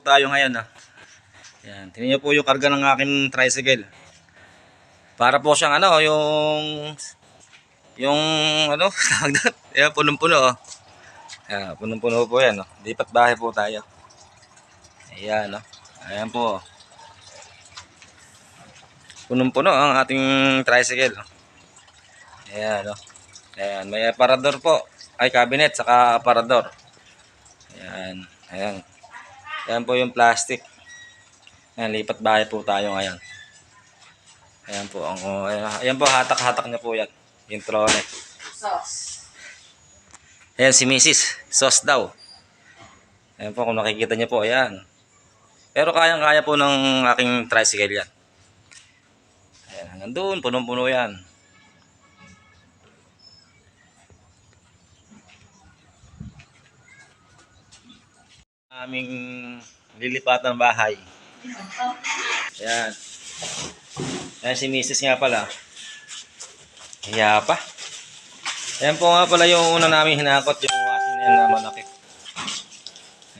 tayo ngayon ha. Yan, tingnan niyo po yung karga ng aking tricycle. Para po siyang ano, yung yung ano, tawag doon. Ayan, punong-puno oh. Ayan, punong-puno po yan oh. Lipat bahay po tayo. Ayan oh. Ayan po. oh. Punong-puno ang ating tricycle. oh. Ayan oh. Ayan, may aparador po. Ay, cabinet, saka aparador. Ayan. Ayan. Ayan po yung plastic. Ayan, lipat bahay po tayo ngayon. Ayan po. Ang, oh, ayan, ayan po, hatak-hatak niya po yan. Yung trolley. Sauce. Ayan si Mrs. Sauce daw. Ayan po, kung nakikita niyo po, ayan. Pero kayang-kaya po ng aking tricycle yan. Ayan, hanggang doon, punong-puno yan. Aming lilipatan bahay. Ayan. Ayan si Mrs. nga pala. Hiya pa. Ayan po nga pala yung una namin hinakot, yung washing na yan na malaki.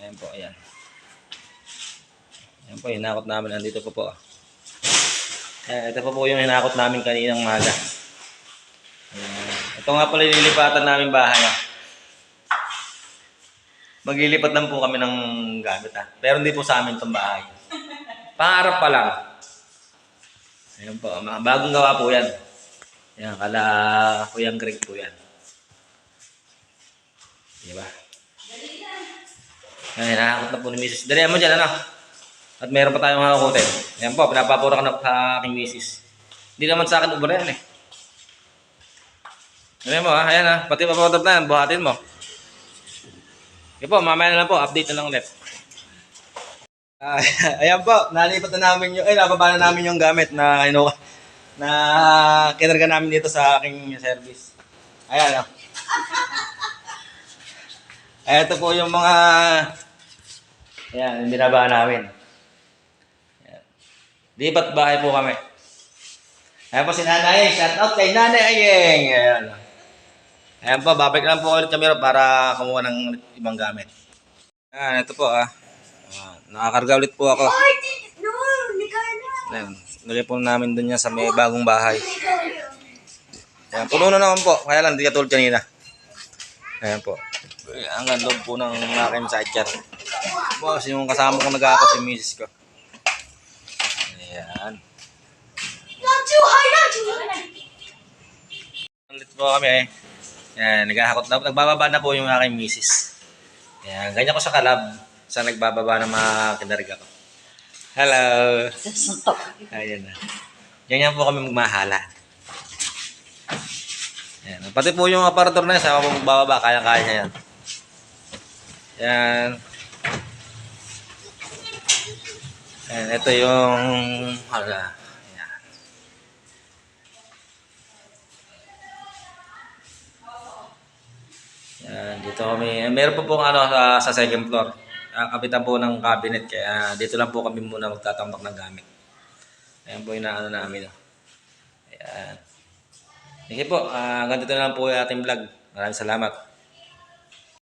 Ayan po, ayan. Ayan po, hinakot namin. Andito po po. Ayan, ito po po yung hinakot namin kaninang maga. Ayan. Ito nga pala yung lilipatan namin bahay. Ah. Maglilipat lang po kami ng gamit ah. Pero hindi po sa amin itong bahay. Pangarap pa lang. Ayan po, mga bagong gawa po yan. Ayan, kala Kuyang Greg po yan. Di ba? Ayan, nakakot na po ni Mrs. Dali mo dyan, ano? At meron pa tayong hakutin. Ayan po, pinapapura ko na sa aking Mrs. Hindi naman sa akin ubra yan eh. Ayan mo ha, ayan ha. Pati papawadap na yan, buhatin mo. Po, mamaya na lang po, update na lang ulit. Ah, ayan po, nalipat na namin yung, ay, nababa na namin yung gamit na, ino, na kinarga namin dito sa aking service. Ayan, oh. Ito po yung mga, ayan, binaba namin. Ayan. Lipat bahay po kami. Ayan po si Nanay, shout out kay Nanay Ayeng. Ayan. Ayan po, babalik lang po ulit kami para kumuha ng ibang gamit. Ayan, ito po ah. Nakakarga ulit po ako. Di-. Ayan, lagay po namin dun yan sa may bagong bahay. Ayan, puno na naman po. Kaya lang, hindi katulad kanina. Ayan po. Hanggang loob po ng aking sidecar. Boss, yung kasama ko nag-aakot si misis ko. Ayan. Not too high, not too high. Ulit po kami eh. Ayan, nag-aakot na. Nagbababa na po yung aking misis. Ayan, ganyan ko sa kalab. Sa nagbababa ng mga kinarga ko. Hello! Suntok. Ayan na. Ganyan po kami magmahala. Ayan. Pati po yung aparator na yan, sama po magbababa, kaya-kaya niya yan. Ayan. Ayan, ito yung... Hala. Dito kami. Meron po pong ano sa, sa second floor. Ah, kapitan po ng cabinet, kaya dito lang po kami muna magtatambak ng gamit. Ayan po yung naano namin. Oh. Ayan. Sige po, ah, hanggang dito na lang po yung ating vlog. Maraming salamat.